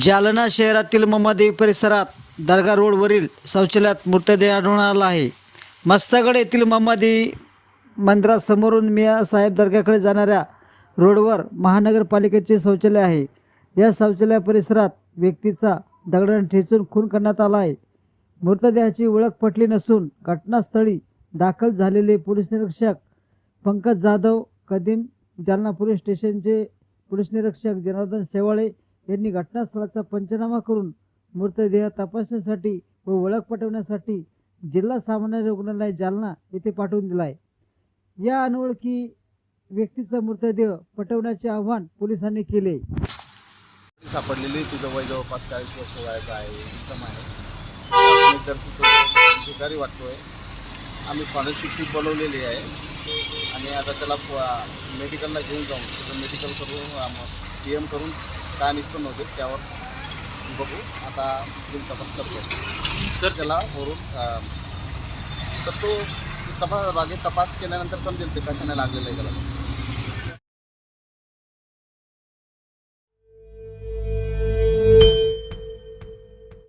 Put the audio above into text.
जालना शहरातील ममादेवी परिसरात दर्गा रोडवरील शौचालयात मृतदेह आढळून आला आहे. मस्तगड येथील ममादेवी मंदिरासमोरून मिया साहेब दर्ग्याकडे जाणाऱ्या रोडवर महानगरपालिकेचे शौचालय आहे. या शौचालय परिसरात व्यक्तीचा दगडाने ठेचून खून करण्यात आला आहे. मृतदेहाची ओळख पटली नसून घटनास्थळी दाखल झालेले पोलीस निरीक्षक पंकज जाधव कदीम जालना पोलीस स्टेशनचे पोलीस निरीक्षक जनार्दन शेवाळे यांनी घटनास्थळाचा पंचनामा करून मृतदेह तपासण्यासाठी व ओळख पटवण्यासाठी जिल्हा सामान्य रुग्णालय जालना येथे पाठवून दिला आहे. या अनोळखी व्यक्तीचा मृतदेह पटवण्याचे आवाहन पोलिसांनी केले. सापडलेली तिचं वय जवळपास चाळीस वर्ष वयाचं आहे. उत्तम आहे. तर तिथं भिकारी वाटतोय. आम्ही फॉरेन्सिक टीम बनवलेली आहे. आणि आता त्याला मेडिकलला घेऊन जाऊन तिथं मेडिकल करून पी एम करून काय निष्पन्न होते त्यावर बघू. आता तपास करतो सर. त्याला वरून तर तो तपास बागेत तपास केल्यानंतर समजेल ते कशाने लागलेलं आहे त्याला.